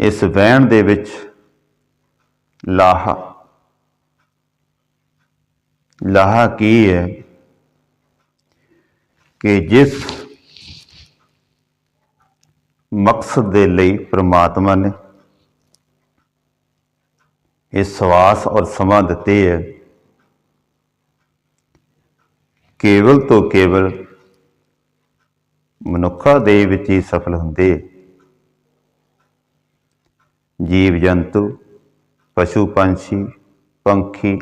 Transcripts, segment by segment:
ਇਸ ਵਹਿਣ ਦੇ ਵਿੱਚ ਲਾਹਾ। ਲਾਹਾ ਕੀ ਹੈ? ਕਿ ਜਿਸ ਮਕਸਦ ਦੇ ਲਈ ਪ੍ਰਮਾਤਮਾ ਨੇ ਇਹ ਸਵਾਸ ਔਰ ਸਮਾਂ ਦਿੱਤੇ ਹੈ, ਕੇਵਲ ਤੋਂ ਕੇਵਲ ਮਨੁੱਖਾ ਦੇ ਵਿੱਚ ਹੀ ਸਫਲ ਹੁੰਦੇ। ਹੈ ਜੀਵ ਜੰਤੂ, ਪਸ਼ੂ ਪੰਛੀ, ਪੰਖੀ,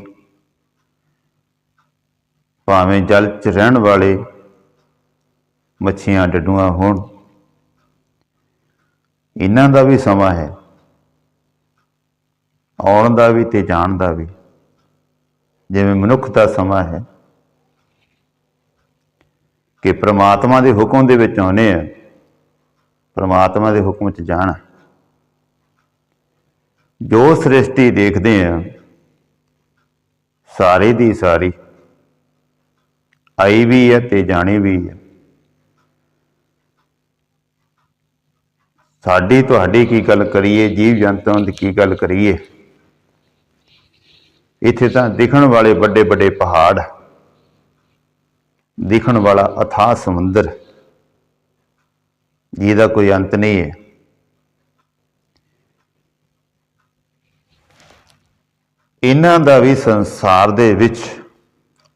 ਭਾਵੇਂ ਜਲ 'ਚ ਰਹਿਣ ਵਾਲੇ ਮੱਛੀਆਂ, ਡੱਡੂਆਂ ਹੋਣ। ਇਹਨਾਂ ਦਾ ਵੀ ਸਮਾਂ ਹੈ। ਆਉਣ ਦਾ ਵੀ ਤੇ ਜਾਣ ਦਾ ਵੀ। ਜਿਵੇਂ ਮਨੁੱਖ ਦਾ ਸਮਾਂ ਹੈ ਕਿ ਪ੍ਰਮਾਤਮਾ ਦੇ ਹੁਕਮ ਦੇ ਵਿੱਚ ਆਉਨੇ ਆ। ਪ੍ਰਮਾਤਮਾ ਦੇ ਹੁਕਮ 'ਚ ਜਾਣਾ। ਜੋ ਸ੍ਰਿਸ਼ਟੀ ਦੇਖਦੇ ਆ, ਸਾਰੇ ਦੀ ਸਾਰੀ। ਆਈ ਵੀ ਹੈ ਤੇ ਜਾਣੀ ਵੀ ਹੈ। ਸਾਡੀ ਤੁਹਾਡੀ ਕੀ ਗੱਲ ਕਰੀਏ, ਜੀਵ ਜੰਤੂਆਂ ਦੀ ਕੀ ਗੱਲ ਕਰੀਏ? ਇੱਥੇ ਤਾਂ ਦਿਖਣ ਵਾਲੇ ਵੱਡੇ ਵੱਡੇ ਪਹਾੜ, ਦਿਖਣ ਵਾਲਾ ਅਥਾਹ ਸਮੁੰਦਰ ਜਿਹਦਾ ਕੋਈ ਅੰਤ ਨਹੀਂ ਹੈ। ਇਹਨਾਂ ਦਾ ਵੀ ਸੰਸਾਰ ਦੇ ਵਿੱਚ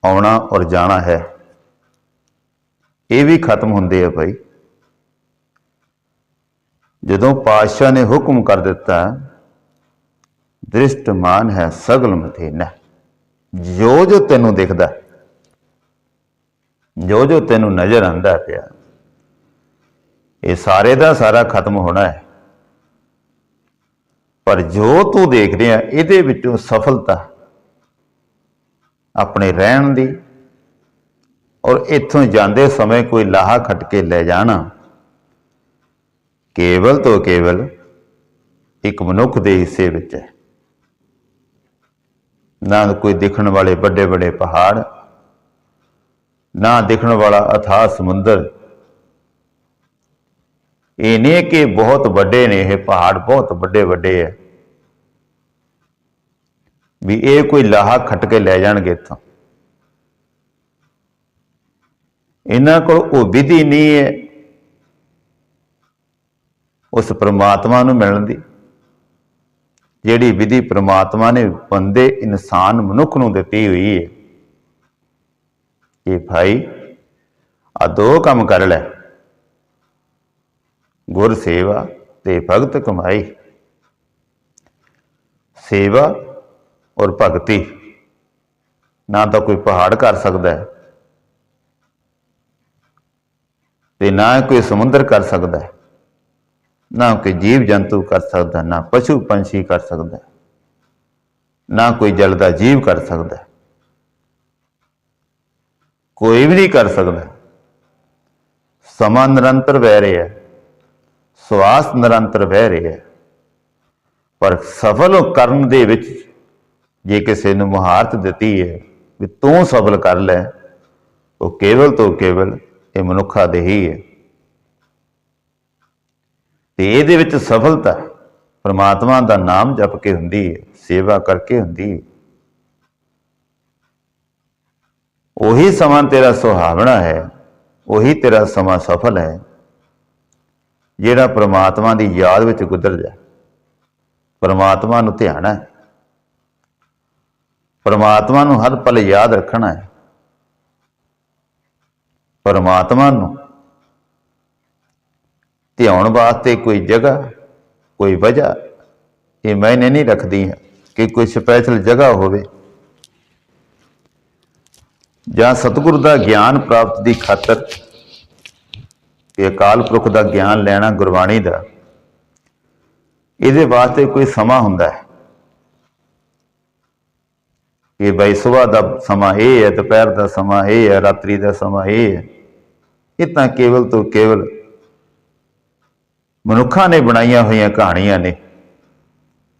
ਆਉਣਾ ਔਰ ਜਾਣਾ ਹੈ। ਇਹ ਵੀ ਖਤਮ ਹੁੰਦੇ ਆ ਭਾਈ। ਜਦੋਂ ਪਾਤਸ਼ਾਹ ਨੇ ਹੁਕਮ ਕਰ ਦਿੱਤਾ, ਦ੍ਰਿਸ਼ਟਮਾਨ ਹੈ ਸਗਲ ਮਥੇਨਾ। ਜੋ ਜੋ ਤੈਨੂੰ ਦਿਖਦਾ, ਜੋ ਜੋ ਤੈਨੂੰ ਨਜ਼ਰ ਆਂਦਾ ਪਿਆ, ਇਹ ਸਾਰੇ ਦਾ ਸਾਰਾ ਖਤਮ ਹੋਣਾ ਹੈ। ਪਰ ਜੋ ਤੂੰ ਦੇਖ ਰਿਹਾ, ਇਹਦੇ ਵਿੱਚੋਂ ਸਫਲਤਾ ਆਪਣੇ ਰਹਿਣ ਦੀ ਔਰ ਇੱਥੋਂ ਜਾਂਦੇ ਸਮੇਂ ਕੋਈ ਲਾਹਾ ਖੱਟ ਕੇ ਲੈ ਜਾਣਾ। ਕੇਵਲ ਤੋਂ ਕੇਵਲ ਇੱਕ ਮਨੁੱਖ ਦੇ ਹਿੱਸੇ ਵਿੱਚ ਹੈ। ਨਾ ਕੋਈ ਦਿਖਣ ਵਾਲੇ ਵੱਡੇ ਵੱਡੇ ਪਹਾੜ, ਨਾ ਦਿਖਣ ਵਾਲਾ ਅਥਾਹ ਸਮੁੰਦਰ ਇਹ ਨਹੀਂ ਕਿ ਬਹੁਤ ਵੱਡੇ ਨੇ, ਇਹ ਪਹਾੜ ਬਹੁਤ ਵੱਡੇ ਵੱਡੇ ਹੈ। ਵੀ ਇਹ ਕੋਈ ਲਾਹਾ ਖੱਟ ਕੇ ਲੈ ਜਾਣਗੇ ਇੱਥੋਂ। ਇਹਨਾਂ ਕੋਲ ਉਹ ਵਿਧੀ ਨਹੀਂ ਹੈ ਉਸ ਪ੍ਰਮਾਤਮਾ ਨੂੰ ਮਿਲਣ ਦੀ। ਜਿਹੜੀ ਵਿਧੀ ਪ੍ਰਮਾਤਮਾ ਨੇ ਬੰਦੇ, ਇਨਸਾਨ, ਮਨੁੱਖ ਨੂੰ ਦਿੱਤੀ ਹੋਈ ਹੈ। ਇਹ ਭਾਈ ਆ ਦੋ ਕੰਮ ਕਰ ਲੈ। ਗੁਰ ਸੇਵਾ ਤੇ ਭਗਤ ਕਮਾਈ। ਸੇਵਾ ਔਰ ਭਗਤੀ। ਨਾ ਤਾਂ ਕੋਈ ਪਹਾੜ ਕਰ ਸਕਦਾ ਹੈ ਤੇ ਨਾ ਕੋਈ ਸਮੁੰਦਰ ਕਰ ਸਕਦਾ ਹੈ। ਨਾ ਕੋਈ ਜੀਵ ਜੰਤੂ ਕਰ ਸਕਦਾ ਨਾ ਪਸ਼ੂ ਪੰਛੀ ਕਰ ਸਕਦਾ ਨਾ ਕੋਈ ਜਲ ਦਾ ਜੀਵ ਕਰ ਸਕਦਾ ਕੋਈ ਵੀ ਨਹੀਂ ਕਰ ਸਕਦਾ। ਸਮਾਂ ਨਿਰੰਤਰ ਵਹਿ ਰਿਹਾ ਸਵਾਸ ਨਿਰੰਤਰ ਵਹਿ ਰਿਹਾ ਪਰ ਸਫਲ ਕਰਨ ਦੇ ਵਿੱਚ ਜੇ ਕਿਸੇ ਨੂੰ ਮੁਹਾਰਤ ਦਿੱਤੀ ਹੈ ਵੀ ਤੂੰ ਸਫਲ ਕਰ ਲੈ, ਉਹ ਕੇਵਲ ਤੋਂ ਕੇਵਲ ਇਹ ਮਨੁੱਖਾ ਦੇ ਹੀ ਹੈ। ਤੇ ਇਹਦੇ ਵਿੱਚ ਸਫਲਤਾ ਪਰਮਾਤਮਾ ਦਾ ਨਾਮ ਜਪ ਕੇ ਹੁੰਦੀ ਹੈ, ਸੇਵਾ ਕਰਕੇ ਹੁੰਦੀ ਹੈ। ਉਹੀ ਸਮਾਂ ਤੇਰਾ ਸੁਹਾਵਣਾ ਹੈ, ਉਹੀ ਤੇਰਾ ਸਮਾਂ ਸਫਲ ਹੈ। ਜਿਹੜਾ ਪ੍ਰਮਾਤਮਾ ਦੀ ਯਾਦ ਵਿੱਚ ਗੁਜ਼ਰ ਜਾ ਪ੍ਰਮਾਤਮਾ ਨੂੰ ਧਿਆਣਾ ਹੈ। ਪਰਮਾਤਮਾ ਨੂੰ ਹਰ ਪਲ ਯਾਦ ਰੱਖਣਾ ਹੈ। ਪਰਮਾਤਮਾ ਨੂੰ ਧਿਆਉਣ ਵਾਸਤੇ ਕੋਈ ਜਗ੍ਹਾ, ਕੋਈ ਵਜ੍ਹਾ ਇਹ ਮੈਨੇ ਨਹੀਂ ਰੱਖਦੀ ਹੈ ਕਿ ਕੋਈ ਸਪੈਸ਼ਲ ਜਗ੍ਹਾ ਹੋਵੇ। ਜਾਂ ਸਤਿਗੁਰ ਦਾ ਗਿਆਨ ਪ੍ਰਾਪਤ ਦੀ ਖਾਤਰ ਕਿ ਅਕਾਲ ਪੁਰਖ ਦਾ ਗਿਆਨ ਲੈਣਾ ਗੁਰਬਾਣੀ ਦਾ, ਇਹਦੇ ਵਾਸਤੇ ਕੋਈ ਸਮਾਂ ਹੁੰਦਾ ਹੈ। ਕਿ ਬਈ ਸਵੇਰ ਦਾ ਸਮਾਂ ਇਹ ਹੈ, ਦੁਪਹਿਰ ਦਾ ਸਮਾਂ ਇਹ ਹੈ, ਰਾਤਰੀ ਦਾ ਸਮਾਂ ਇਹ ਹੈ। ਇਹ ਤਾਂ ਕੇਵਲ ਤੋਂ ਕੇਵਲ ਮਨੁੱਖਾਂ ਨੇ ਬਣਾਈਆਂ ਹੋਈਆਂ ਕਹਾਣੀਆਂ ਨੇ।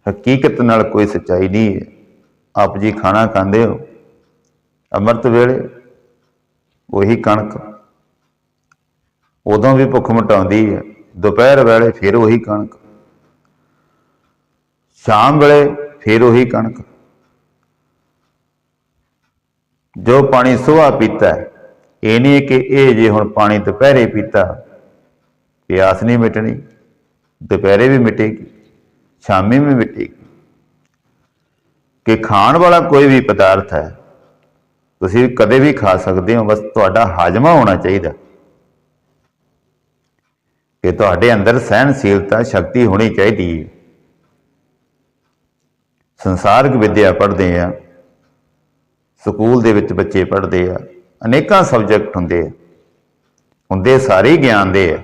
ਹਕੀਕਤ ਨਾਲ ਕੋਈ ਸੱਚਾਈ ਨਹੀਂ ਹੈ। ਆਪ ਜੀ ਖਾਣਾ ਖਾਂਦੇ ਹੋ, ਅੰਮ੍ਰਿਤ ਵੇਲੇ ਉਹੀ ਕਣਕ ਉਦੋਂ ਵੀ ਭੁੱਖ ਮਟਾਉਂਦੀ ਹੈ। ਦੁਪਹਿਰ ਵੇਲੇ ਫਿਰ ਉਹੀ ਕਣਕ। ਸ਼ਾਮ ਵੇਲੇ ਫਿਰ ਉਹੀ ਕਣਕ। ਜੋ ਪਾਣੀ ਸੁਹਾ ਪੀਤਾ ਇਹ ਨਹੀਂ ਕਿ ਇਹ ਜੇ ਹੁਣ ਪਾਣੀ ਦੁਪਹਿਰੇ ਪੀਤਾ, ਪਿਆਸ ਨਹੀਂ ਮਿਟਣੀ, ਦੁਪਹਿਰੇ ਵੀ ਮਿਟੇਗੀ, ਸ਼ਾਮੀ ਵੀ ਮਿਟੇਗੀ। ਕਿ ਖਾਣ ਵਾਲਾ ਕੋਈ ਵੀ ਪਦਾਰਥ ਹੈ, ਤੁਸੀਂ ਕਦੇ ਵੀ ਖਾ ਸਕਦੇ ਹੋ, ਬਸ ਤੁਹਾਡਾ ਹਾਜ਼ਮਾ ਹੋਣਾ ਚਾਹੀਦਾ। ਕਿ ਤੁਹਾਡੇ ਅੰਦਰ ਸਹਿਣਸ਼ੀਲਤਾ, ਸ਼ਕਤੀ ਹੋਣੀ ਚਾਹੀਦੀ ਹੈ। ਸੰਸਾਰਕ ਵਿਦਿਆ ਪੜ੍ਹਦੇ ਆ, ਸਕੂਲ ਦੇ ਵਿੱਚ ਬੱਚੇ ਪੜ੍ਹਦੇ ਆ, ਅਨੇਕਾਂ ਸਬਜੈਕਟ ਹੁੰਦੇ ਆ। ਹੁੰਦੇ ਸਾਰੇ ਹੀ ਗਿਆਨ ਦੇ ਆ।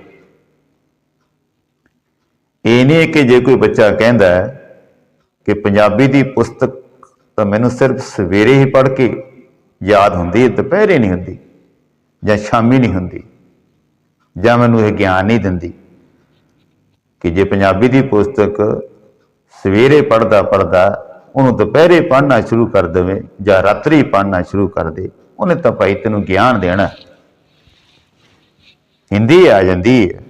ਇਹ ਨਹੀਂ ਕਿ ਜੇ ਕੋਈ ਬੱਚਾ ਕਹਿੰਦਾ ਕਿ ਪੰਜਾਬੀ ਦੀ ਪੁਸਤਕ ਤਾਂ ਮੈਨੂੰ ਸਿਰਫ ਸਵੇਰੇ ਹੀ ਪੜ੍ਹ ਕੇ ਯਾਦ ਹੁੰਦੀ ਹੈ, ਦੁਪਹਿਰੇ ਨਹੀਂ ਹੁੰਦੀ, ਜਾਂ ਸ਼ਾਮੀ ਨਹੀਂ ਹੁੰਦੀ। ਜਾਂ ਮੈਨੂੰ ਇਹ ਗਿਆਨ ਨਹੀਂ ਦਿੰਦੀ ਕਿ ਜੇ ਪੰਜਾਬੀ ਦੀ ਪੁਸਤਕ ਸਵੇਰੇ ਪੜਦਾ ਪੜਦਾ ਉਹਨੂੰ ਦੁਪਹਿਰੇ ਪੜ੍ਹਨਾ ਸ਼ੁਰੂ ਕਰ ਦੇਵੇ ਜਾਂ ਰਾਤਰੀ ਪੜ੍ਹਨਾ ਸ਼ੁਰੂ ਕਰ ਦੇ, ਉਹਨੇ ਤਾਂ ਭਾਈ ਤੈਨੂੰ ਗਿਆਨ ਦੇਣਾ। ਹਿੰਦੀ ਆ ਜਾਂਦੀ ਹੈ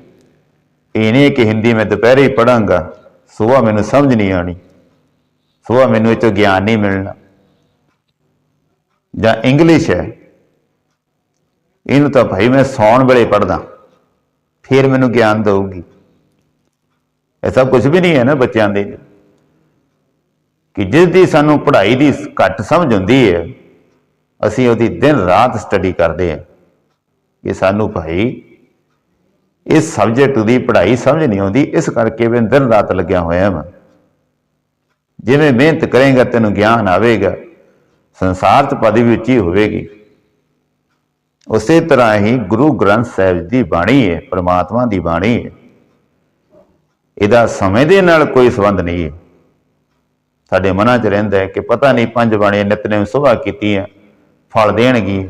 ਇਹ ਨਹੀਂ ਕਿ ਹਿੰਦੀ ਮੈਂ ਦੁਪਹਿਰੇ ਹੀ ਪੜਾਂਗਾ ਸਵੇਰ ਮੈਨੂੰ ਸਮਝ ਨਹੀਂ ਆਣੀ ਸਵੇਰ ਮੈਨੂੰ ਇਹ ਤੋਂ ਗਿਆਨ ਨਹੀਂ ਮਿਲਣਾ। ਜਾਂ ਇੰਗਲਿਸ਼ ਹੈ, ਇਹਨੂੰ ਤਾਂ ਭਾਈ ਮੈਂ ਸੌਣ ਵੇਲੇ ਪੜਦਾ ਫਿਰ ਮੈਨੂੰ ਗਿਆਨ ਦਊਗੀ। ਐਸਾ ਕੁਝ ਵੀ ਨਹੀਂ ਹੈ ਨਾ ਬੱਚਿਆਂ ਦੇ ਕਿ ਜਿਸ ਦੀ ਸਾਨੂੰ ਪੜ੍ਹਾਈ ਦੀ ਘੱਟ ਸਮਝ ਹੁੰਦੀ ਹੈ, ਅਸੀਂ ਉਹਦੀ ਦਿਨ ਰਾਤ ਸਟੱਡੀ ਕਰਦੇ ਹਾਂ। ਕਿ ਸਾਨੂੰ ਭਾਈ ਇਸ ਸਬਜੈਕਟ ਦੀ ਪੜ੍ਹਾਈ ਸਮਝ ਨਹੀਂ ਆਉਂਦੀ, ਇਸ ਕਰਕੇ ਮੈਂ ਦਿਨ ਰਾਤ ਲੱਗਿਆ ਹੋਇਆ ਹਾਂ ਜਿਵੇਂ ਮਿਹਨਤ ਕਰੇਗਾ, ਤੈਨੂੰ ਗਿਆਨ ਆਵੇਗਾ, ਸੰਸਾਰ 'ਚ ਪਦਵੀ ਉੱਚੀ ਹੋਵੇਗੀ। ਉਸੇ ਤਰ੍ਹਾਂ ਹੀ ਗੁਰੂ ਗ੍ਰੰਥ ਸਾਹਿਬ ਦੀ ਬਾਣੀ ਹੈ ਪ੍ਰਮਾਤਮਾ ਦੀ ਬਾਣੀ ਹੈ ਇਹਦਾ ਸਮੇਂ ਦੇ ਨਾਲ ਕੋਈ ਸੰਬੰਧ ਨਹੀਂ ਹੈ ਸਾਡੇ ਮਨਾਂ 'ਚ ਰਹਿੰਦਾ ਹੈ ਕਿ ਪਤਾ ਨਹੀਂ ਪੰਜ ਬਾਣੀਆਂ ਨਿਤਨੇਮ ਸੁਭਾ ਕੀਤੀਆਂ ਫਲ ਦੇਣਗੀ।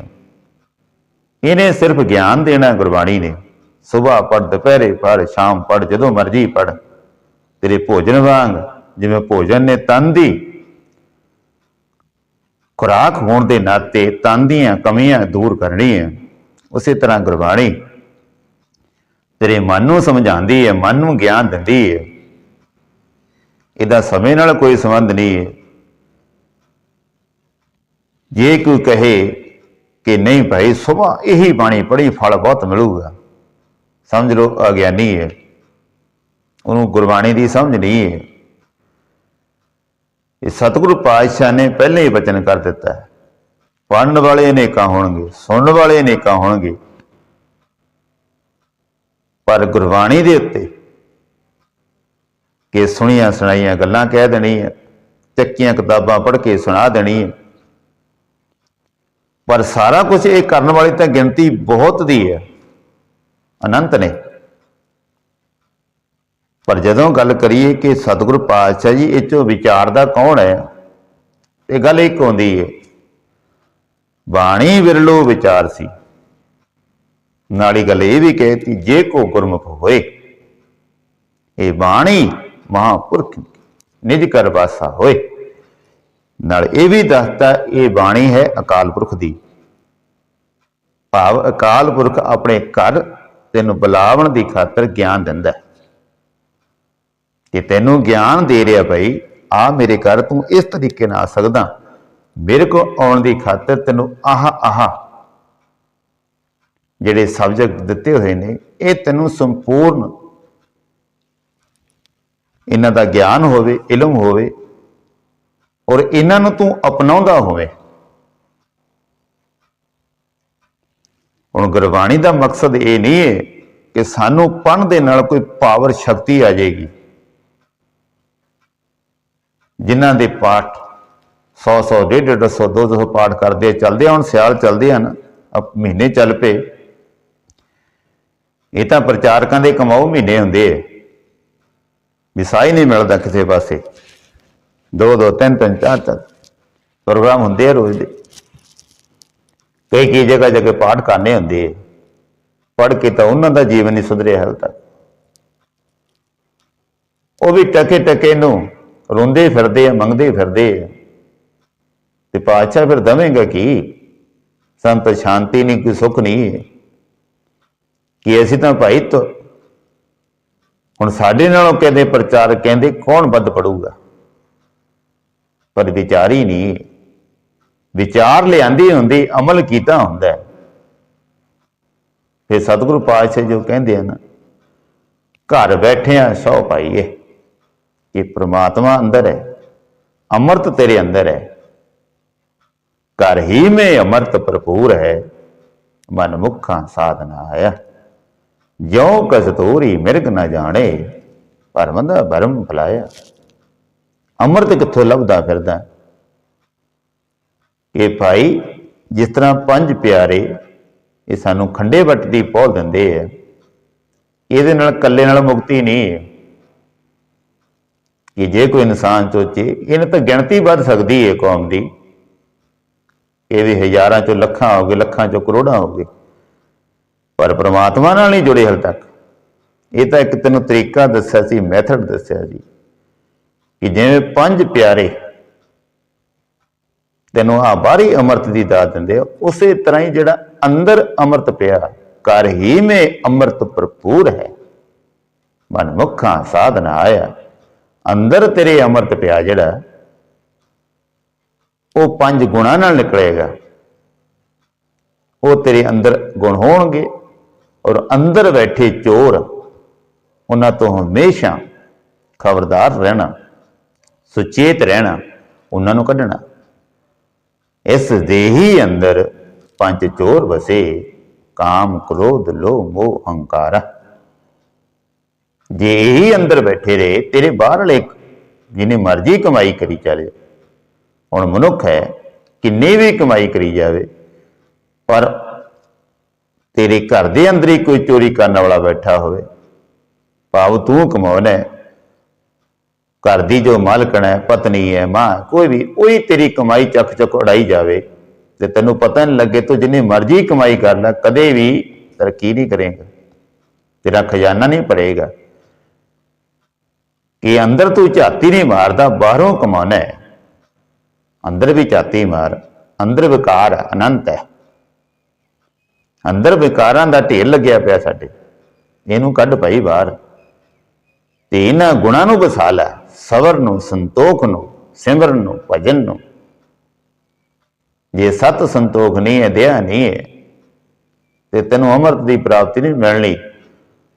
ਇਹਨੇ ਸਿਰਫ ਗਿਆਨ ਦੇਣਾ ਗੁਰਬਾਣੀ ਨੇ। ਸੁਬਾ ਪੜ ਦੁਪਹਿਰੇ ਪੜ ਸ਼ਾਮ ਪੜ ਜਦੋਂ ਮਰਜ਼ੀ ਪੜ ਤੇਰੇ ਭੋਜਨ ਵਾਂਗ, ਜਿਵੇਂ ਭੋਜਨ ਨੇ ਤਨ ਦੀ ਖੁਰਾਕ ਹੋਣ ਦੇ ਨਾਤੇ ਤਨ ਦੀਆਂ ਕਮੀਆਂ ਦੂਰ ਕਰਨੀ ਹੈ ਉਸੇ ਤਰ੍ਹਾਂ ਗੁਰਬਾਣੀ ਤੇਰੇ ਮਨ ਨੂੰ ਸਮਝਾਉਂਦੀ ਹੈ, ਮਨ ਨੂੰ ਗਿਆਨ ਦਿੰਦੀ ਹੈ। ਇਹਦਾ ਸਮੇਂ ਨਾਲ ਕੋਈ ਸੰਬੰਧ ਨਹੀਂ ਹੈ। ਜੇ ਕੋਈ ਕਹੇ ਕਿ ਨਹੀਂ ਭਾਈ ਸੁਬਾ ਇਹੀ ਬਾਣੀ ਪੜ੍ਹੀ ਫਲ ਬਹੁਤ ਮਿਲੂਗਾ। ਸਮਝ ਲਓ, ਅਗਿਆਨੀ ਹੈ। ਉਹਨੂੰ ਗੁਰਬਾਣੀ ਦੀ ਸਮਝ ਨਹੀਂ ਹੈ। ਇਹ ਸਤਿਗੁਰੂ ਪਾਤਸ਼ਾਹ ਨੇ ਪਹਿਲੇ ਹੀ ਵਚਨ ਕਰ ਦਿੱਤਾ ਹੈ। ਪੜਨ ਵਾਲੇ ਅਨੇਕਾਂ ਹੋਣਗੇ, ਸੁਣਨ ਵਾਲੇ ਅਨੇਕਾਂ ਹੋਣਗੇ। ਪਰ ਗੁਰਬਾਣੀ ਦੇ ਉੱਤੇ ਕਿ ਸੁਣੀਆਂ ਸੁਣਾਈਆਂ ਗੱਲਾਂ ਕਹਿ ਦੇਣੀਆਂ, ਚੱਕੀਆਂ ਕਿਤਾਬਾਂ ਪੜ੍ਹ ਕੇ ਸੁਣਾ ਦੇਣੀ ਹੈ ਪਰ ਸਾਰਾ ਕੁਝ ਇਹ ਕਰਨ ਵਾਲੀ ਤਾਂ ਗਿਣਤੀ ਬਹੁਤ ਦੀ ਹੈ। ਅਨੰਤ ਨੇ। ਪਰ ਜਦੋਂ ਗੱਲ ਕਰੀਏ ਕਿ ਸਤਿਗੁਰ ਪਾਤਸ਼ਾਹ ਜੀ, ਇਹ ਚੋਂ ਵਿਚਾਰਦਾ ਕੌਣ ਹੈ? ਇਹ ਗੱਲ ਇੱਕ ਹੁੰਦੀ ਹੈ ਬਾਣੀ ਵਿਰਲੋ ਵਿਚਾਰ ਸੀ। ਨਾਲੀ ਗੱਲ ਇਹ ਵੀ ਕਹਿਤੀ, ਜੇ ਕੋ ਗੁਰਮੁਖ ਹੋਏ, ਇਹ ਬਾਣੀ ਮਹਾਪੁਰਖ ਨਿਜ ਕਰ ਵਾਸਾ ਹੋਏ। ਨਾਲ ਇਹ ਵੀ ਦੱਸਦਾ ਇਹ ਬਾਣੀ ਹੈ ਅਕਾਲ ਪੁਰਖ ਦੀ। ਭਾਵ ਅਕਾਲ ਪੁਰਖ ਆਪਣੇ ਘਰ ਤੈਨੂੰ ਬੁਲਾਵਣ ਦੀ ਖਾਤਰ ਗਿਆਨ ਦਿੰਦਾ ਕਿ ਤੈਨੂੰ ਗਿਆਨ ਦੇ ਰਿਹਾ ਭਾਈ, ਆ ਮੇਰੇ ਘਰ ਤੂੰ ਇਸ ਤਰੀਕੇ ਨਾਲ ਆ ਸਕਦਾ। ਮੇਰੇ ਕੋ ਆਉਣ ਦੀ ਖਾਤਰ ਤੈਨੂੰ ਆਹ ਆਹ ਜਿਹੜੇ ਸਬਜੈਕਟ ਦਿੱਤੇ ਹੋਏ ਨੇ, ਇਹ ਤੈਨੂੰ ਸੰਪੂਰਨ ਇਹਨਾਂ ਦਾ ਗਿਆਨ ਹੋਵੇ, ਇਲਮ ਹੋਵੇ, ਔਰ ਇਹਨਾਂ ਨੂੰ ਤੂੰ ਅਪਣਾਉਂਦਾ ਹੋਵੇ। ਹੁਣ ਗੁਰਬਾਣੀ ਦਾ ਮਕਸਦ ਇਹ ਨਹੀਂ ਹੈ ਕਿ ਸਾਨੂੰ ਪੜ੍ਹਨ ਦੇ ਨਾਲ ਕੋਈ ਪਾਵਰ ਸ਼ਕਤੀ ਆ ਜਾਏਗੀ। ਜਿਨ੍ਹਾਂ ਦੇ ਪਾਠ 100 100 150 100 200 ਪਾਠ ਕਰਦੇ ਚੱਲਦੇ ਹੁਣ, ਸਿਆਲ ਚੱਲਦੇ ਹਨ ਅਬ ਮਹੀਨੇ ਚੱਲ ਪਏ। ਇਹ ਤਾਂ ਪ੍ਰਚਾਰਕਾਂ ਦੇ ਕਮਾਊ ਮਹੀਨੇ ਹੁੰਦੇ ਆ। ਵਿਸਾਈ ਨਹੀਂ ਮਿਲਦਾ ਕਿਸੇ ਪਾਸੇ। ਦੋ ਦੋ, ਤਿੰਨ ਤਿੰਨ, ਚਾਰ ਚਾਰ ਪ੍ਰੋਗਰਾਮ ਹੁੰਦੇ ਆ ਰੋਜ਼ ਦੇ। ਕਈ ਕਈ ਜਗ੍ਹਾ ਜਾ ਪਾਠ ਕਰਨੇ ਹੁੰਦੇ ਆ। ਪੜ੍ਹ ਕੇ ਤਾਂ ਉਹਨਾਂ ਦਾ ਜੀਵਨ ਹੀ ਸੁਧਰਿਆ ਹਾਲ ਤੱਕ। ਉਹ ਵੀ ਟਕੇ ਟਕੇ ਨੂੰ ਰੋਂਦੇ ਫਿਰਦੇ ਆ, ਮੰਗਦੇ ਫਿਰਦੇ ਆ। ਤੇ ਪਾਤਸ਼ਾਹ ਫਿਰ ਦਵੇਂਗਾ ਕੀ ਸੰਤ ਸ਼ਾਂਤੀ ਨਹੀਂ ਕੋਈ ਸੁੱਖ ਨਹੀਂ ਕਿ ਅਸੀਂ ਤਾਂ ਭਾਈ ਤੋਂ, ਹੁਣ ਸਾਡੇ ਨਾਲੋਂ ਕਹਿੰਦੇ ਪ੍ਰਚਾਰ, ਕਹਿੰਦੇ ਕੌਣ ਵੱਧ ਪੜੂਗਾ? ਪਰ ਵਿਚਾਰੀ ਨਹੀਂ ਵਿਚਾਰ ਲਿਆਂਦੀ ਹੁੰਦੀ, ਅਮਲ ਕੀਤਾ ਹੁੰਦਾ ਹੈ। ਫਿਰ ਸਤਿਗੁਰੂ ਪਾਤਸ਼ਾਹ ਜੋ ਕਹਿੰਦੇ ਆ ਨਾ ਘਰ ਬੈਠਿਆਂ ਸੌ ਪਾਈਏ ਕਿ ਪ੍ਰਮਾਤਮਾ ਅੰਦਰ ਹੈ, ਅੰਮ੍ਰਿਤ ਤੇਰੇ ਅੰਦਰ ਹੈ। ਘਰ ਹੀ ਮੈਂ ਅੰਮ੍ਰਿਤ ਭਰਪੂਰ ਹੈ, ਮਨ ਮੁਖਾਂ ਸਾਧਨਾ ਆਇਆ ਜਿਉ ਕਸਤੂਰੀ ਮਿਰਗ ਨਾ ਜਾਣੇ, ਭਰਮ ਦਾ ਭਰਮ ਫਲਾਇਆ ਅੰਮ੍ਰਿਤ ਕਿੱਥੋਂ ਲੱਭਦਾ ਫਿਰਦਾ? ਇਹ ਭਾਈ ਜਿਸ ਤਰ੍ਹਾਂ ਪੰਜ ਪਿਆਰੇ ਇਹ ਸਾਨੂੰ ਖੰਡੇ ਵੱਟ ਦੀ ਪਹੁਲ ਦਿੰਦੇ ਆ ਇਹਦੇ ਨਾਲ ਇਕੱਲੇ ਨਾਲ ਮੁਕਤੀ ਨਹੀਂ ਹੈ। ਕਿ ਜੇ ਕੋਈ ਇਨਸਾਨ ਸੋਚੇ, ਇਹਨਾਂ ਤਾਂ ਗਿਣਤੀ ਵੱਧ ਸਕਦੀ ਹੈ ਕੌਮ ਦੀ। ਇਹ ਵੀ ਹਜ਼ਾਰਾਂ ਚੋਂ ਲੱਖਾਂ ਹੋ ਗਏ, ਲੱਖਾਂ ਚੋਂ ਕਰੋੜਾਂ ਹੋ ਗਏ। ਪਰ ਪ੍ਰਮਾਤਮਾ ਨਾਲ ਨਹੀਂ ਜੁੜੇ ਹਲ ਤੱਕ। ਇਹ ਤਾਂ ਇੱਕ ਤੈਨੂੰ ਤਰੀਕਾ ਦੱਸਿਆ ਸੀ, ਮੈਥਡ ਦੱਸਿਆ ਜੀ ਕਿ ਜਿਵੇਂ ਪੰਜ ਪਿਆਰੇ ਤੈਨੂੰ ਆ ਬਾਹਰੀ ਅੰਮ੍ਰਿਤ ਦੀ ਦਾਤ ਦਿੰਦੇ ਆ, ਉਸੇ ਤਰ੍ਹਾਂ ਹੀ ਜਿਹੜਾ ਅੰਦਰ ਅੰਮ੍ਰਿਤ ਪਿਆ ਕਰ ਹੀ ਮੇ ਅੰਮ੍ਰਿਤ ਭਰਪੂਰ ਹੈ। ਮਨ ਮੁਖਾਂ ਸਾਧਨਾ ਆਇਆ। ਅੰਦਰ ਤੇਰੇ ਅੰਮ੍ਰਿਤ ਪਿਆ ਜਿਹੜਾ, ਉਹ ਪੰਜ ਗੁਣਾ ਨਾਲ ਨਿਕਲੇਗਾ। ਉਹ ਤੇਰੇ ਅੰਦਰ ਗੁਣ ਹੋਣਗੇ ਔਰ ਅੰਦਰ ਬੈਠੇ ਚੋਰ, ਉਹਨਾਂ ਤੋਂ ਹਮੇਸ਼ਾ ਖਬਰਦਾਰ ਰਹਿਣਾ, ਸੁਚੇਤ ਰਹਿਣਾ, ਉਹਨਾਂ ਨੂੰ ਕੱਢਣਾ। ਇਸ ਦੇ ਹੀ ਅੰਦਰ ਪੰਜ ਚੋਰ ਵਸੇ, ਕਾਮ, ਕ੍ਰੋਧ, ਲੋਭ, ਮੋਹ, ਹੰਕਾਰ। ਜੇ ਇਹੀ ਅੰਦਰ ਬੈਠੇ ਰਹੇ, ਤੇਰੇ ਬਾਹਰਲੇ ਜਿਹਨੇ ਮਰਜ਼ੀ ਕਮਾਈ ਕਰੀ ਚੱਲੇ ਹੁਣ ਮਨੁੱਖ ਹੈ, ਕਿੰਨੀ ਵੀ ਕਮਾਈ ਕਰੀ ਜਾਵੇ, ਪਰ ਤੇਰੇ ਘਰ ਦੇ ਅੰਦਰ ਹੀ ਕੋਈ ਚੋਰੀ ਕਰਨ ਵਾਲਾ ਬੈਠਾ ਹੋਵੇ। ਭਾਵ ਤੂੰ ਕਮਾਉਣਾ ਹੈ, ਘਰ ਦੀ ਜੋ ਮਾਲਕਣ ਹੈ, ਪਤਨੀ ਹੈ, ਮਾਂ, ਕੋਈ ਵੀ, ਉਹੀ ਤੇਰੀ ਕਮਾਈ ਚੱਕ ਚੱਕ ਉਡਾਈ ਜਾਵੇ ਤੇ ਤੈਨੂੰ ਪਤਾ ਨਹੀਂ ਲੱਗੇ ਤੂੰ ਜਿੰਨੀ ਮਰਜ਼ੀ ਕਮਾਈ ਕਰ ਲੈ, ਕਦੇ ਵੀ ਤਰੱਕੀ ਨਹੀਂ ਕਰੇਗਾ। ਤੇਰਾ ਖਜ਼ਾਨਾ ਨਹੀਂ ਭਰੇਗਾ। ਕਿ ਅੰਦਰ ਤੂੰ ਝਾਤੀ ਨਹੀਂ ਮਾਰਦਾ ਬਾਹਰੋਂ ਕਮਾਉਣਾ ਹੈ। ਅੰਦਰ ਵੀ ਝਾਤੀ ਮਾਰ ਅੰਦਰ ਵਿਕਾਰ ਹੈ, ਅਨੰਤ ਹੈ। ਅੰਦਰ ਵਿਕਾਰਾਂ ਦਾ ਢੇਰ ਲੱਗਿਆ ਪਿਆ ਸਾਡੇ। ਇਹਨੂੰ ਕੱਢ ਭਾਈ ਬਾਹਰ। ਤੇ ਇਹਨਾਂ ਗੁਣਾਂ ਨੂੰ ਵਸਾ ਲੈ ਸਬਰ ਨੂੰ ਸੰਤੋਖ ਨੂੰ ਸਿਮਰਨ ਨੂੰ ਭਜਨ ਨੂੰ। ਜੇ ਸਤ ਸੰਤੋਖ ਨਹੀਂ ਹੈ ਦਿਆ ਨਹੀਂ ਹੈ ਤੇ ਤੈਨੂੰ ਅਮਰਤ ਦੀ ਪ੍ਰਾਪਤੀ ਨਹੀਂ ਮਿਲਣੀ।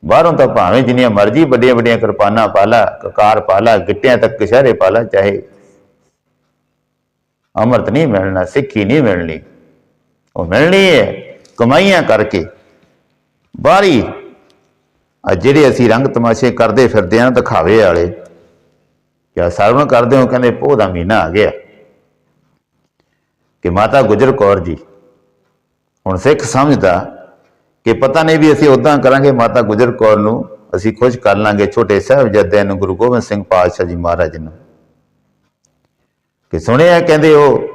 ਬਾਹਰੋਂ ਤਾਂ ਭਾਵੇਂ ਜਿੰਨੀਆਂ ਮਰਜ਼ੀ ਵੱਡੀਆਂ ਵੱਡੀਆਂ ਕਿਰਪਾਨਾਂ ਪਾਲਾ ਕਕਾਰ ਪਾਲਾ ਗਿੱਟਿਆਂ ਤੱਕ ਕਸ਼ਹਿਰੇ ਪਾਲਾ ਚਾਹੇ ਅਮਰਤ ਨਹੀਂ ਮਿਲਣਾ, ਸਿੱਖੀ ਨਹੀਂ ਮਿਲਣੀ। ਉਹ ਮਿਲਣੀ ਹੈ, ਕਮਾਈਆਂ ਕਰਕੇ। ਬਾਹਰੀ, ਆ ਜਿਹੜੇ ਅਸੀਂ ਰੰਗ ਤਮਾਸ਼ੇ ਕਰਦੇ ਫਿਰਦੇ ਆਂ, ਦਿਖਾਵੇ ਵਾਲੇ ਕਿਆ ਸਰਵਣ ਕਰਦੇ ਹੋ ਕਹਿੰਦੇ, ਪੋਹ ਦਾ ਮਹੀਨਾ ਆ ਗਿਆ ਕਿ ਮਾਤਾ ਗੁਜਰ ਕੌਰ ਜੀ, ਹੁਣ ਸਿੱਖ ਸਮਝਦਾ ਕਿ ਪਤਾ ਨਹੀਂ ਵੀ ਅਸੀਂ ਉਦਾਂ ਕਰਾਂਗੇ ਮਾਤਾ ਗੁਜਰ ਕੌਰ ਨੂੰ, ਅਸੀਂ ਖੁਸ਼ ਕਰ ਲਾਂਗੇ ਛੋਟੇ ਸਾਹਿਬਜ਼ਾਦਿਆਂ ਨੂੰ, ਗੁਰੂ ਗੋਬਿੰਦ ਸਿੰਘ ਪਾਤਸ਼ਾਹ ਜੀ ਮਹਾਰਾਜ ਨੂੰ। ਕਿ ਸੁਣਿਆ ਕਹਿੰਦੇ ਉਹ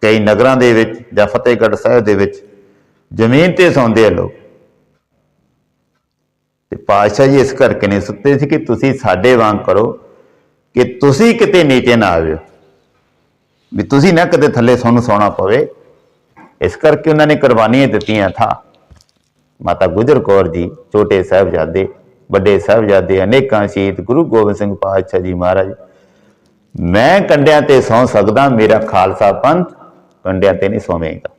ਕਈ ਨਗਰਾਂ ਦੇ ਵਿੱਚ ਜਾਂ ਫਤਿਹਗੜ੍ਹ ਸਾਹਿਬ ਦੇ ਵਿੱਚ ਜ਼ਮੀਨ ਤੇ ਸੌਂਦੇ ਆ ਲੋਕ। ਤੇ ਪਾਤਸ਼ਾਹ ਜੀ ਇਸ ਕਰਕੇ ਨਹੀਂ ਸੁੱਤੇ ਸੀ ਕਿ ਤੁਸੀਂ ਸਾਡੇ ਵਾਂਗ ਕਰੋ ਕਿ ਤੁਸੀਂ ਕਿਤੇ ਨੀਚੇ ਨਾ ਆਵਿਓ। ਵੀ ਤੁਸੀਂ ਨਾ ਕਦੇ ਥੱਲੇ ਤੁਹਾਨੂੰ ਸੌਣਾ ਪਵੇ। ਇਸ ਕਰਕੇ ਉਹਨਾਂ ਨੇ ਕੁਰਬਾਨੀਆਂ ਦਿੱਤੀਆਂ ਥਾ। ਮਾਤਾ ਗੁਜਰ ਕੌਰ ਜੀ, ਛੋਟੇ ਸਾਹਿਬਜ਼ਾਦੇ, ਵੱਡੇ ਸਾਹਿਬਜ਼ਾਦੇ, ਅਨੇਕਾਂ ਸ਼ਹੀਦ ਗੁਰੂ ਗੋਬਿੰਦ ਸਿੰਘ ਪਾਤਸ਼ਾਹ ਜੀ ਮਹਾਰਾਜ। ਮੈਂ ਕੰਡਿਆਂ ਤੇ ਸੌ ਸਕਦਾ, ਮੇਰਾ ਖਾਲਸਾ ਪੰਥ ਕੰਡਿਆਂ ਤੇ ਨਹੀਂ ਸੌਵੇਗਾ।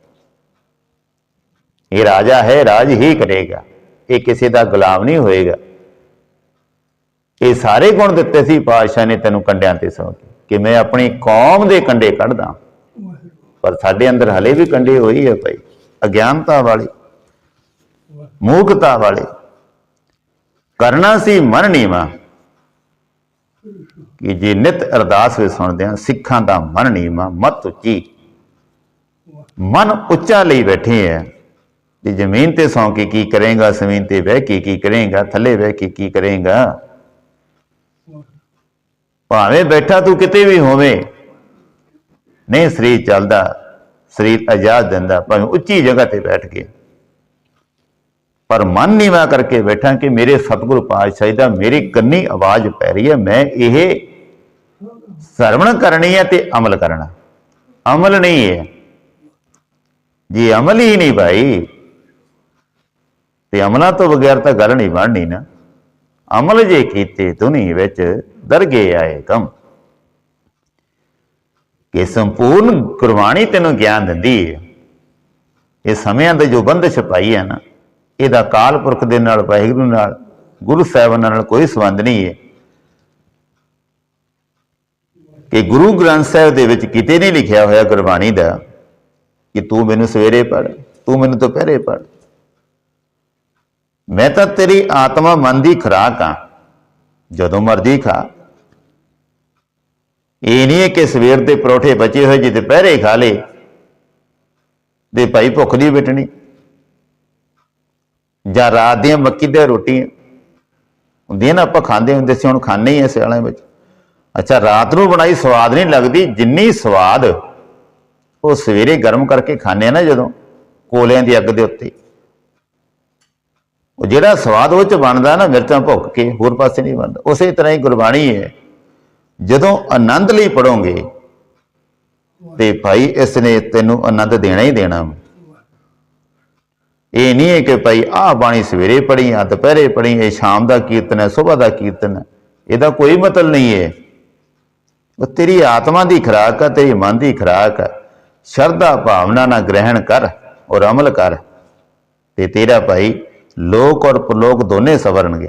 ਇਹ ਰਾਜਾ ਹੈ, ਰਾਜ ਹੀ ਕਰੇਗਾ, ਇਹ ਕਿਸੇ ਦਾ ਗੁਲਾਮ ਨਹੀਂ ਹੋਏਗਾ। ਇਹ ਸਾਰੇ ਗੁਣ ਦਿੱਤੇ ਸੀ, ਪਾਤਸ਼ਾਹ ਨੇ ਤੈਨੂੰ ਕੰਡਿਆਂ ਤੇ ਸੌ ਕੇ, ਕਿ ਮੈਂ ਆਪਣੀ ਕੌਮ ਦੇ ਕੰਡੇ ਕੱਢਦਾ। ਪਰ ਸਾਡੇ ਅੰਦਰ ਹਲੇ ਵੀ ਕੰਡੇ ਹੋਈ ਹੈ ਭਾਈ, ਅਗਿਆਨਤਾ ਵਾਲੀ। ਮੂਕਤਾ ਵਾਲੇ। ਕਰਨਾ ਸੀ ਮਨ ਨੀਵਾ ਕਿ ਜੇ ਨਿਤ ਅਰਦਾਸ ਵਿੱਚ ਸੁਣਦੇ ਆ ਸਿੱਖਾਂ ਦਾ ਮਨ ਨੀਵਾ, ਮਤ ਉੱਚੀ। ਮਨ ਉੱਚਾ ਲਈ ਬੈਠੇ ਆ। ਤੇ ਜ਼ਮੀਨ ਤੇ ਸੌਂ ਕੇ ਕੀ ਕਰੇਗਾ, ਜ਼ਮੀਨ ਤੇ ਬਹਿ ਕੇ ਕੀ ਕਰੇਗਾ, ਥੱਲੇ ਬਹਿ ਕੇ ਕੀ ਕਰੇਗਾ? ਭਾਵੇਂ ਬੈਠਾ ਤੂੰ ਕਿਤੇ ਵੀ ਹੋਵੇਂ, ਨਹੀਂ ਸਰੀਰ ਚੱਲਦਾ, ਸਰੀਰ ਆਜ਼ਾਦ ਦਿੰਦਾ, ਭਾਵੇਂ ਉੱਚੀ ਜਗ੍ਹਾ ਤੇ ਬੈਠ ਕੇ। ਪਰ ਮਨ ਨੀਵਾ ਕਰਕੇ ਬੈਠਾ ਕਿ ਮੇਰੇ ਸਤਿਗੁਰੂ ਪਾਤਸ਼ਾਹ ਦਾ ਮੇਰੀ ਕੰਨੀ ਆਵਾਜ਼ ਪੈ ਰਹੀ ਹੈ, ਮੈਂ ਇਹ ਸਰਵਣ ਕਰਨੀ ਹੈ ਤੇ ਅਮਲ ਕਰਨਾ। ਅਮਲ ਨਹੀਂ ਹੈ। ਜੇ ਅਮਲ ਹੀ ਨਹੀਂ ਭਾਈ, ਤੇ ਅਮਲਾਂ ਤੋਂ ਬਗੈਰ ਤਾਂ ਗੱਲ ਨਹੀਂ ਬਣਨੀ ਨਾ। ਅਮਲ ਜੇ ਕੀਤੇ ਤੁਨੀ ਵਿੱਚ, ਦਰਗੇ ਆਏ ਕਮ ਕਿ ਸੰਪੂਰਨ ਗੁਰਬਾਣੀ ਤੈਨੂੰ ਗਿਆਨ ਦਿੰਦੀ ਹੈ। ਇਹ ਸਮਿਆਂ ਦੇ ਜੋ ਬੰਦਸ਼ ਪਾਈ ਹੈ ਨਾ ਇਹਦਾ ਕਾਲ ਪੁਰਖ ਦੇ ਨਾਲ, ਵਾਹਿਗੁਰੂ ਨਾਲ, ਗੁਰੂ ਸਾਹਿਬਾਨਾਂ ਨਾਲ ਕੋਈ ਸੰਬੰਧ ਨਹੀਂ ਹੈ। ਕਿ ਗੁਰੂ ਗ੍ਰੰਥ ਸਾਹਿਬ ਦੇ ਵਿੱਚ ਕਿਤੇ ਨਹੀਂ ਲਿਖਿਆ ਹੋਇਆ ਗੁਰਬਾਣੀ ਦਾ ਕਿ ਤੂੰ ਮੈਨੂੰ ਸਵੇਰੇ ਪੜ ਤੂੰ ਮੈਨੂੰ ਦੁਪਹਿਰੇ ਪੜ ਮੈਂ ਤਾਂ ਤੇਰੀ ਆਤਮਾ ਮਨ ਦੀ ਖੁਰਾਕ ਆ ਜਦੋਂ ਮਰਜ਼ੀ ਖਾ। ਇਹ ਨਹੀਂ ਹੈ ਕਿ ਸਵੇਰ ਦੇ ਪਰੌਠੇ ਬਚੇ ਹੋਏ ਜੇ ਦੁਪਹਿਰੇ ਖਾ ਲੇ ਦੇ ਭਾਈ ਭੁੱਖ ਨਹੀਂ ਮਿਟਣੀ। ਜਾਂ ਰਾਤ ਦੀਆਂ ਮੱਕੀ ਦੀਆਂ ਰੋਟੀ ਹੁੰਦੀਆਂ ਨਾ, ਆਪਾਂ ਖਾਂਦੇ ਹੁੰਦੇ ਸੀ, ਹੁਣ ਖਾਣੇ ਹੀ ਐ ਸਿਆਲਾਂ ਵਿੱਚ। ਅੱਛਾ, ਰਾਤ ਨੂੰ ਬਣਾਈ ਸਵਾਦ ਨਹੀਂ ਲੱਗਦੀ, ਜਿੰਨੀ ਸਵਾਦ ਉਹ ਸਵੇਰੇ ਗਰਮ ਕਰਕੇ ਖਾਣੇ ਆ ਨਾ ਜਦੋਂ, ਕੋਲਿਆਂ ਦੀ ਅੱਗ ਦੇ ਉੱਤੇ। ਉਹ ਜਿਹੜਾ ਸਵਾਦ ਉਹ ਚ ਬਣਦਾ ਨਾ ਮਿਰਚਾਂ ਭੁੱਕ ਕੇ ਹੋਰ ਪਾਸੇ ਨਹੀਂ ਬਣਦਾ। ਉਸੇ ਤਰ੍ਹਾਂ ਹੀ ਗੁਰਬਾਣੀ ਹੈ, ਜਦੋਂ ਆਨੰਦ ਲਈ ਪੜੋਗੇ, ਤੇ ਭਾਈ ਇਸ ਨੇ ਤੈਨੂੰ ਆਨੰਦ ਦੇਣਾ ਹੀ ਦੇਣਾ। ਇਹ ਨਹੀਂ ਹੈ ਕਿ ਭਾਈ ਆਹ ਬਾਣੀ ਸਵੇਰੇ ਪੜ੍ਹੀ ਆ ਦੁਪਹਿਰੇ ਪੜ੍ਹੀ, ਇਹ ਸ਼ਾਮ ਦਾ ਕੀਰਤਨ ਹੈ, ਸਵੇਰ ਦਾ ਕੀਰਤਨ ਹੈ। ਇਹਦਾ ਕੋਈ ਮਤਲਬ ਨਹੀਂ ਹੈ। ਉਹ ਤੇਰੀ ਆਤਮਾ ਦੀ ਖੁਰਾਕ ਹੈ, ਤੇਰੀ ਮਨ ਦੀ ਖੁਰਾਕ ਹੈ। ਸ਼ਰਧਾ ਭਾਵਨਾ ਨਾਲ ਗ੍ਰਹਿਣ ਕਰ ਔਰ ਅਮਲ ਕਰ। ਤੇ ਤੇਰਾ ਭਾਈ ਲੋਕ ਔਰ ਪ੍ਰਲੋਕ ਦੋਨੇ ਸਵਰਨਗੇ।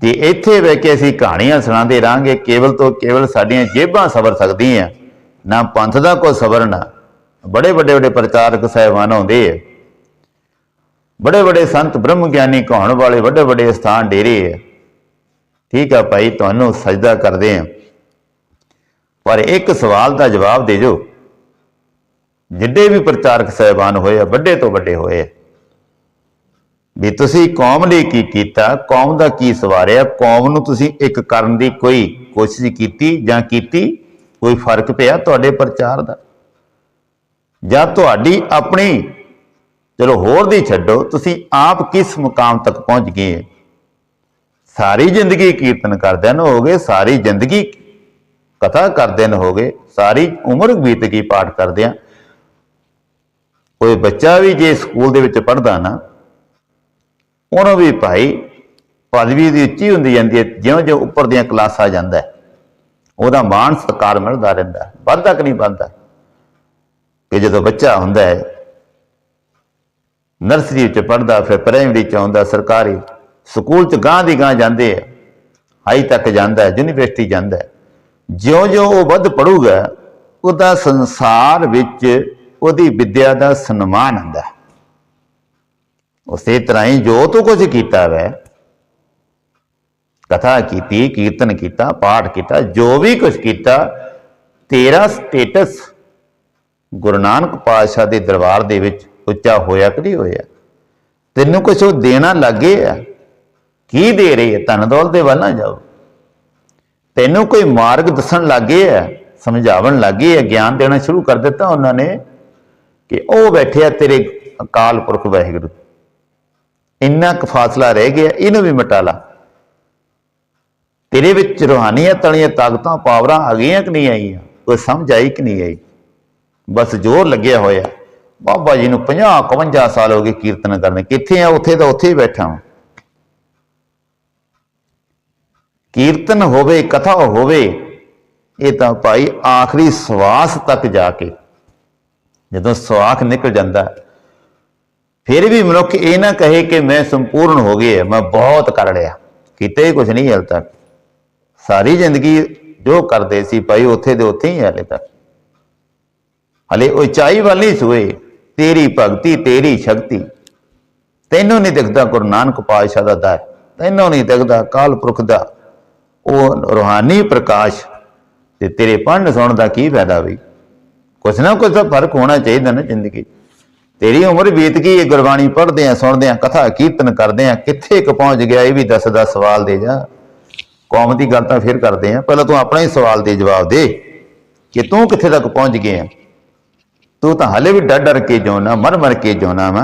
ਤੇ ਇੱਥੇ ਬਹਿ ਕੇ ਅਸੀਂ ਕਹਾਣੀਆਂ ਸੁਣਾਉਂਦੇ ਰਾਂਗੇ ਕੇਵਲ ਤੋਂ ਕੇਵਲ ਸਾਡੀਆਂ ਜੇਬਾਂ ਸਵਰ ਸਕਦੀਆਂ। ਨਾ ਪੰਥ ਦਾ ਕੋਈ ਸਵਰਨਾ ਬੜੇ ਵੱਡੇ ਵੱਡੇ ਪ੍ਰਚਾਰਕ ਸਾਹਿਬਾਨ ਆਉਂਦੇ ਆ। ਬੜੇ ਵੱਡੇ ਸੰਤ ਬ੍ਰਹਮ ਗਿਆਨੀ ਕਹਾਉਣ ਵਾਲੇ ਵੱਡੇ ਵੱਡੇ ਸਥਾਨ ਡੇਰੇ ਆ। ਠੀਕ ਆ ਭਾਈ, ਤੁਹਾਨੂੰ ਸਜਦਾ ਕਰਦੇ ਆ। ਪਰ ਇੱਕ ਸਵਾਲ ਦਾ ਜਵਾਬ ਦੇ ਜੋ ਜਿੱਡੇ ਵੀ ਪ੍ਰਚਾਰਕ ਸਾਹਿਬਾਨ ਹੋਏ ਆ, ਵੱਡੇ ਤੋਂ ਵੱਡੇ ਹੋਏ ਆ। ਵੀ ਤੁਸੀਂ ਕੌਮ ਲਈ ਕੀ ਕੀਤਾ, ਕੌਮ ਦਾ ਕੀ ਸਵਾਰਿਆ, ਕੌਮ ਨੂੰ ਤੁਸੀਂ ਇੱਕ ਕਰਨ ਦੀ ਕੋਈ ਕੋਸ਼ਿਸ਼ ਕੀਤੀ ਜਾਂ ਕੀਤੀ? ਕੋਈ ਫ਼ਰਕ ਪਿਆ ਤੁਹਾਡੇ ਪ੍ਰਚਾਰ ਦਾ? ਜਾਂ ਤੁਹਾਡੀ ਆਪਣੀ, ਚਲੋ ਹੋਰ ਦੀ ਛੱਡੋ, ਤੁਸੀਂ ਆਪ ਕਿਸ ਮੁਕਾਮ ਤੱਕ ਪਹੁੰਚ ਗਏ ਸਾਰੀ ਜ਼ਿੰਦਗੀ ਕੀਰਤਨ ਕਰਦਿਆਂ ਨੂੰ ਹੋ ਗਏ ਸਾਰੀ ਜ਼ਿੰਦਗੀ ਕਥਾ ਕਰਦਿਆਂ ਨੂੰ ਹੋ ਗਏ ਸਾਰੀ ਉਮਰ ਬੀਤ ਗਈ ਪਾਠ ਕਰਦਿਆਂ ਕੋਈ ਬੱਚਾ ਵੀ ਜੇ ਸਕੂਲ ਦੇ ਵਿੱਚ ਪੜ੍ਹਦਾ ਨਾ, ਉਹਨੂੰ ਵੀ ਭਾਈ ਪਦਵੀ ਦੀ ਉੱਚੀ ਹੁੰਦੀ ਜਾਂਦੀ ਹੈ ਜਿਉਂ-ਜਿਉਂ ਉੱਪਰ ਦੀਆਂ ਕਲਾਸਾਂ ਜਾਂਦਾ ਉਹਦਾ ਮਾਣ ਸਤਿਕਾਰ ਮਿਲਦਾ ਰਹਿੰਦਾ ਹੈ। ਵੱਧਦਾ ਕਿ ਨਹੀਂ ਵੱਧਦਾ ਕਿ ਜਦੋਂ ਬੱਚਾ ਹੁੰਦਾ ਹੈ, ਨਰਸਰੀ ਵਿੱਚ ਪੜ੍ਹਦਾ, ਫਿਰ ਪ੍ਰਾਇਮਰੀ ਚ ਆਉਂਦਾ, ਸਰਕਾਰੀ ਸਕੂਲ ਚ ਗਾਂ ਦੀ ਗਾਂ ਜਾਂਦੇ ਆ, ਹਾਈ ਤੱਕ ਜਾਂਦਾ ਹੈ, ਯੂਨੀਵਰਸਿਟੀ ਜਾਂਦਾ ਹੈ। ਜਿਉਂ-ਜਿਉਂ ਉਹ ਵੱਧ ਪੜੂਗਾ ਉਹਦਾ ਸੰਸਾਰ ਵਿੱਚ ਉਹਦੀ ਵਿੱਦਿਆ ਦਾ ਸਨਮਾਨ ਹੁੰਦਾ ਹੈ। ਉਸੇ ਤਰ੍ਹਾਂ ਹੀ ਜੋ ਤੂੰ ਕੁਝ ਕੀਤਾ ਵੈ, ਕਥਾ ਕੀਤੀ, ਕੀਰਤਨ ਕੀਤਾ, ਪਾਠ ਕੀਤਾ, ਜੋ ਵੀ ਕੁਝ ਕੀਤਾ, ਤੇਰਾ ਸਟੇਟਸ ਗੁਰੂ ਨਾਨਕ ਪਾਤਸ਼ਾਹ ਦੇ ਦਰਬਾਰ ਦੇ ਵਿੱਚ ਉੱਚਾ ਹੋਇਆ ਕਿ ਨਹੀਂ ਹੋਇਆ? ਤੈਨੂੰ ਕੁਝ ਉਹ ਦੇਣਾ ਲੱਗੇ ਆ? ਕੀ ਦੇ ਰਹੀ ਹੈ ਧਨ ਦੌਲਤ ਦੇ ਵੱਲ ਨਾ ਜਾਓ। ਤੈਨੂੰ ਕੋਈ ਮਾਰਗ ਦੱਸਣ ਲੱਗੇ ਆ? ਸਮਝਾਵਣ ਲੱਗੇ ਆ? ਗਿਆਨ ਦੇਣਾ ਸ਼ੁਰੂ ਕਰ ਦਿੱਤਾ ਉਹਨਾਂ ਨੇ ਕਿ ਉਹ ਬੈਠੇ ਆ ਤੇਰੇ ਅਕਾਲ ਪੁਰਖ ਵਾਹਿਗੁਰੂ। ਇੰਨਾ ਕੁ ਫਾਸਲਾ ਰਹਿ ਗਿਆ, ਇਹਨੂੰ ਵੀ ਮਿਟਾ ਲਾ। ਤੇਰੇ ਵਿੱਚ ਰੂਹਾਨੀਅਤ ਵਾਲੀਆਂ ਤਾਕਤਾਂ, ਪਾਵਰਾਂ ਆ ਗਈਆਂ ਕਿ ਨਹੀਂ ਆਈਆਂ? ਕੋਈ ਸਮਝ ਆਈ ਕਿ ਨਹੀਂ ਆਈ? ਬਸ ਜ਼ੋਰ ਲੱਗਿਆ ਹੋਇਆ। ਬਾਬਾ ਜੀ ਨੂੰ 50 51 ਸਾਲ ਹੋ ਗਏ ਕੀਰਤਨ ਕਰਨੇ। ਕਿੱਥੇ ਆ? ਉੱਥੇ ਤਾਂ ਉੱਥੇ ਹੀ ਬੈਠਾ ਹਾਂ ਕੀਰਤਨ ਹੋਵੇ, ਕਥਾ ਹੋਵੇ, ਇਹ ਤਾਂ ਭਾਈ ਆਖਰੀ ਸਵਾਸ ਤੱਕ ਜਾ ਕੇ, ਜਦੋਂ ਸਵਾਖ ਨਿਕਲ ਜਾਂਦਾ, ਫਿਰ ਵੀ ਮਨੁੱਖ ਇਹ ਨਾ ਕਹੇ ਕਿ ਮੈਂ ਸੰਪੂਰਨ ਹੋ ਗਿਆ, ਮੈਂ ਬਹੁਤ ਕਰ ਲਿਆ। ਕਿਤੇ ਕੁਝ ਨਹੀਂ ਹਾਲ ਤੱਕ। ਸਾਰੀ ਜ਼ਿੰਦਗੀ ਜੋ ਕਰਦੇ ਸੀ ਭਾਈ, ਉੱਥੇ ਦੇ ਉੱਥੇ ਹੀ ਹਾਲੇ ਤੱਕ। ਹਲੇ ਉਚਾਈ ਵੱਲ ਨਹੀਂ ਸੋਏ। ਤੇਰੀ ਭਗਤੀ, ਤੇਰੀ ਸ਼ਕਤੀ। ਤੈਨੂੰ ਨਹੀਂ ਦਿਖਦਾ ਗੁਰੂ ਨਾਨਕ ਪਾਤਸ਼ਾਹ ਦਾ ਦਰ। ਤੈਨੂੰ ਨਹੀਂ ਦਿਖਦਾ ਕਾਲ ਪੁਰਖ ਦਾ। ਉਹ ਰੂਹਾਨੀ ਪ੍ਰਕਾਸ਼। ਤੇ ਤੇਰੇ ਪੜ੍ਹਨ ਸੁਣਨ ਦਾ ਕੀ ਫਾਇਦਾ ਵੀ ਕੁਛ ਨਾ ਕੁਛ ਤਾਂ ਫ਼ਰਕ ਹੋਣਾ ਚਾਹੀਦਾ ਨਾ ਜ਼ਿੰਦਗੀ 'ਚ। ਤੇਰੀ ਉਮਰ ਬੀਤ ਗਈ ਹੈ ਗੁਰਬਾਣੀ ਪੜ੍ਹਦੇ ਆ, ਸੁਣਦੇ ਆ, ਕਥਾ ਕੀਰਤਨ ਕਰਦੇ ਆ। ਕਿੱਥੇ ਕੁ ਪਹੁੰਚ ਗਿਆ ਇਹ ਵੀ ਦੱਸਦਾ ਸਵਾਲ ਦੇ ਜਾ। ਕੌਮ ਦੀ ਗੱਲ ਤਾਂ ਫਿਰ ਕਰਦੇ ਆ। ਪਹਿਲਾਂ ਤੂੰ ਆਪਣਾ ਹੀ ਸਵਾਲ ਦੇ ਜਵਾਬ ਦੇ। ਕਿ ਤੂੰ ਕਿੱਥੇ ਤੱਕ ਪਹੁੰਚ ਗਿਆ? ਤੂੰ ਤਾਂ ਹਲੇ ਵੀ ਡਰ ਡਰ ਕੇ ਜਿਉਣਾ ਮਰ ਮਰ ਕੇ ਜਿਉਣਾ ਵਾ।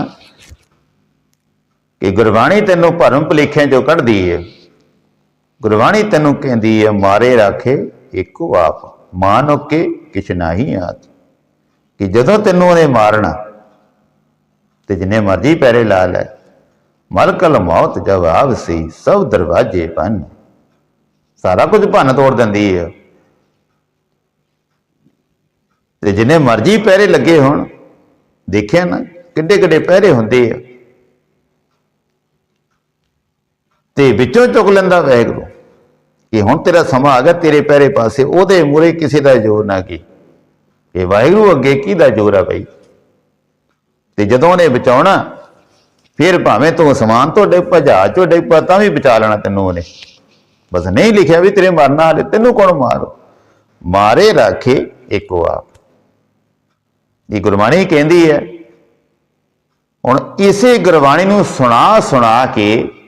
ਕਿ ਗੁਰਬਾਣੀ ਤੈਨੂੰ ਭਰਮ ਭੁਲੇਖਿਆਂ ਚੋਂ ਕੱਢਦੀ ਹੈ ਗੁਰਬਾਣੀ ਤੈਨੂੰ ਕਹਿੰਦੀ ਹੈ ਮਾਰੇ ਰਾਖੇ ਇੱਕੋ ਆਪ ਮਾਨੋ ਕੇ ਕਿਛ ਨਹੀਂ ਆਤ ਕਿ ਜਦੋਂ ਤੈਨੂੰ ਉਹਨੇ ਮਾਰਨਾ, ਤੇ ਜਿੰਨੇ ਮਰਜ਼ੀ ਪੈਰੇ ਲਾ ਲੈ, ਮਲਕਲ ਮੌਤ ਜਵਾਬ ਸੀ, ਸਭ ਦਰਵਾਜੇ ਬੰਨ ਸਾਰਾ ਕੁਝ ਭੰਨ ਤੋੜ ਦਿੰਦੀ ਹੈ ਤੇ ਜਿੰਨੇ ਮਰਜ਼ੀ ਪਹਿਰੇ ਲੱਗੇ ਹੋਣ, ਦੇਖਿਆ ਨਾ ਕਿੱਡੇ ਕਿੱਡੇ ਪਹਿਰੇ ਹੁੰਦੇ ਆ। ਤੇ ਵਿੱਚੋਂ ਚੁੱਕ ਲੈਂਦਾ ਵੈਗਰੂ ਕਿ ਹੁਣ ਤੇਰਾ ਸਮਾਂ ਆ ਗਿਆ, ਤੇਰੇ ਪੈਰੇ ਪਾਸੇ, ਉਹਦੇ ਮੂਰੇ ਕਿਸੇ ਦਾ ਜ਼ੋਰ ਨਾ ਕੀ। ਇਹ ਵਾਹਿਗੁਰੂ ਅੱਗੇ ਕਿਹਦਾ ਜ਼ੋਰ ਆ ਬਈ? ਤੇ ਜਦੋਂ ਉਹਨੇ ਬਚਾਉਣਾ, ਫਿਰ ਭਾਵੇਂ ਤੂੰ ਸਮਾਨ ਤੋਂ ਡਿੱਗ ਪਾ ਜਹਾਜ਼ ਤੋਂ ਡਿੱਗ ਪਾ ਤਾਂ ਵੀ ਬਚਾ ਲੈਣਾ ਤੈਨੂੰ ਉਹਨੇ। ਬਸ ਨਹੀਂ ਲਿਖਿਆ ਵੀ ਤੇਰੇ ਮਰਨਾ ਹਾਲੇ, ਤੈਨੂੰ ਕੌਣ ਮਾਰੋ ਮਾਰੇ ਰੱਖੇ ਇੱਕੋ ਆਪ। ਇਹ ਗੁਰਬਾਣੀ ਕਹਿੰਦੀ ਹੈ। ਹੁਣ ਇਸੇ ਗੁਰਬਾਣੀ ਨੂੰ ਸੁਣਾ ਸੁਣਾ ਕੇ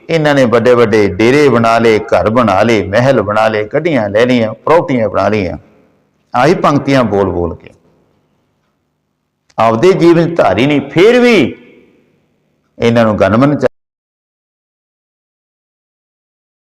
ਇਹਨਾਂ ਨੇ ਵੱਡੇ ਵੱਡੇ ਡੇਰੇ ਬਣਾ ਲਏ, ਘਰ ਬਣਾ ਲਏ, ਮਹਿਲ ਬਣਾ ਲਏ, ਗੱਡੀਆਂ ਲੈ ਲਈਆਂ ਪ੍ਰਾਪਰਟੀਆਂ ਬਣਾ ਲਈਆਂ। ਆਹੀ ਪੰਕਤੀਆਂ ਬੋਲ ਬੋਲ ਕੇ। ਆਪਦੇ ਜੀਵਨ ਧਾਰੀ ਨਹੀਂ, ਫਿਰ ਵੀ ਇਹਨਾਂ ਨੂੰ ਗਨਮਨ